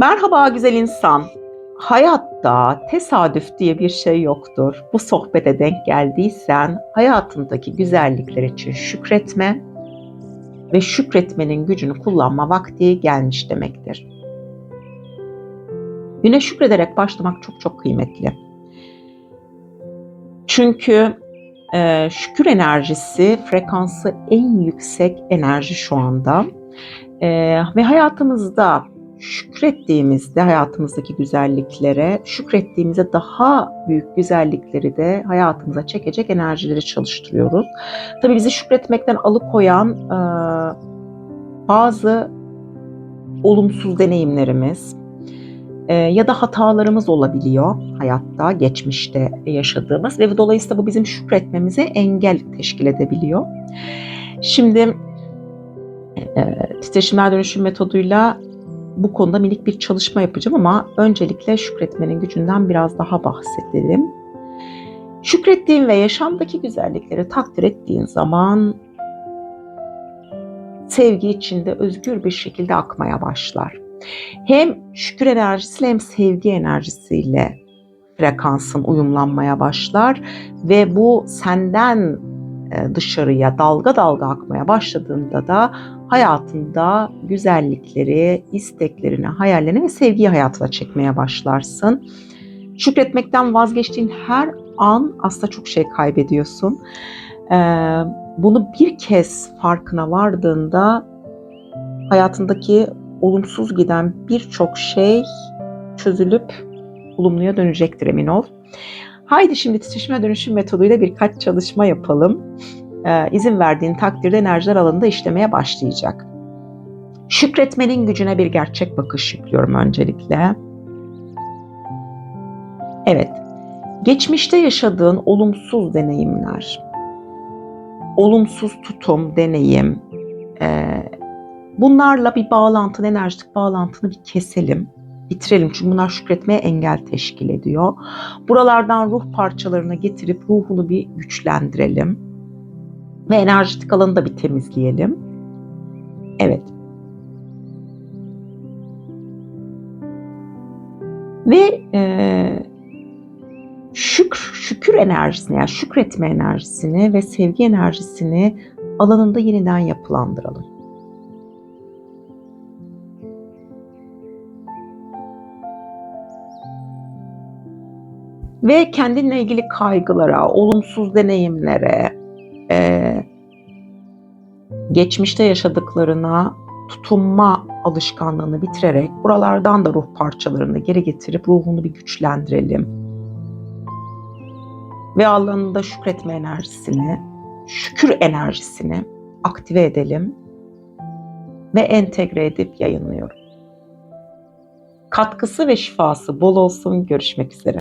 Merhaba güzel insan. Hayatta tesadüf diye bir şey yoktur. Bu sohbete denk geldiysen hayatındaki güzellikler için şükretme ve şükretmenin gücünü kullanma vakti gelmiş demektir. Güne şükrederek başlamak çok çok kıymetli. Çünkü e, şükür enerjisi frekansı en yüksek enerji şu anda. E, ve hayatımızda şükrettiğimizde hayatımızdaki güzelliklere, şükrettiğimizde daha büyük güzellikleri de hayatımıza çekecek enerjileri çalıştırıyoruz. Tabii bizi şükretmekten alıkoyan e, bazı olumsuz deneyimlerimiz e, ya da hatalarımız olabiliyor hayatta, geçmişte yaşadığımız ve dolayısıyla bu bizim şükretmemize engel teşkil edebiliyor. Şimdi e, titreşimler dönüşüm metoduyla bu konuda minik bir çalışma yapacağım ama öncelikle şükretmenin gücünden biraz daha bahsedelim. Şükrettiğin ve yaşamdaki güzellikleri takdir ettiğin zaman sevgi içinde özgür bir şekilde akmaya başlar. Hem şükür enerjisiyle hem sevgi enerjisiyle frekansın uyumlanmaya başlar ve bu senden dışarıya dalga dalga akmaya başladığında da hayatında güzellikleri, isteklerini, hayallerini ve sevgiyi hayatına çekmeye başlarsın. Şükretmekten vazgeçtiğin her an aslında çok şey kaybediyorsun. Ee, bunu bir kez farkına vardığında hayatındaki olumsuz giden birçok şey çözülüp olumluya dönecektir emin ol. Haydi şimdi titreşime dönüşüm metoduyla birkaç çalışma yapalım. Ee, izin verdiğin takdirde enerjiler alanında işlemeye başlayacak. Şükretmenin gücüne bir gerçek bakış yüklüyorum öncelikle. Evet, geçmişte yaşadığın olumsuz deneyimler, olumsuz tutum, deneyim, e, bunlarla bir bağlantını, enerjik bağlantını bir keselim bitirelim. Çünkü bunlar şükretmeye engel teşkil ediyor. Buralardan ruh parçalarını getirip ruhunu bir güçlendirelim. Ve enerjitik alanı da bir temizleyelim. Evet. Ve e, şükür, şükür enerjisini yani şükretme enerjisini ve sevgi enerjisini alanında yeniden yapılandıralım. Ve kendinle ilgili kaygılara, olumsuz deneyimlere, e, geçmişte yaşadıklarına tutunma alışkanlığını bitirerek buralardan da ruh parçalarını geri getirip ruhunu bir güçlendirelim. Ve alanında şükretme enerjisini, şükür enerjisini aktive edelim ve entegre edip yayınlıyorum. Katkısı ve şifası bol olsun. Görüşmek üzere.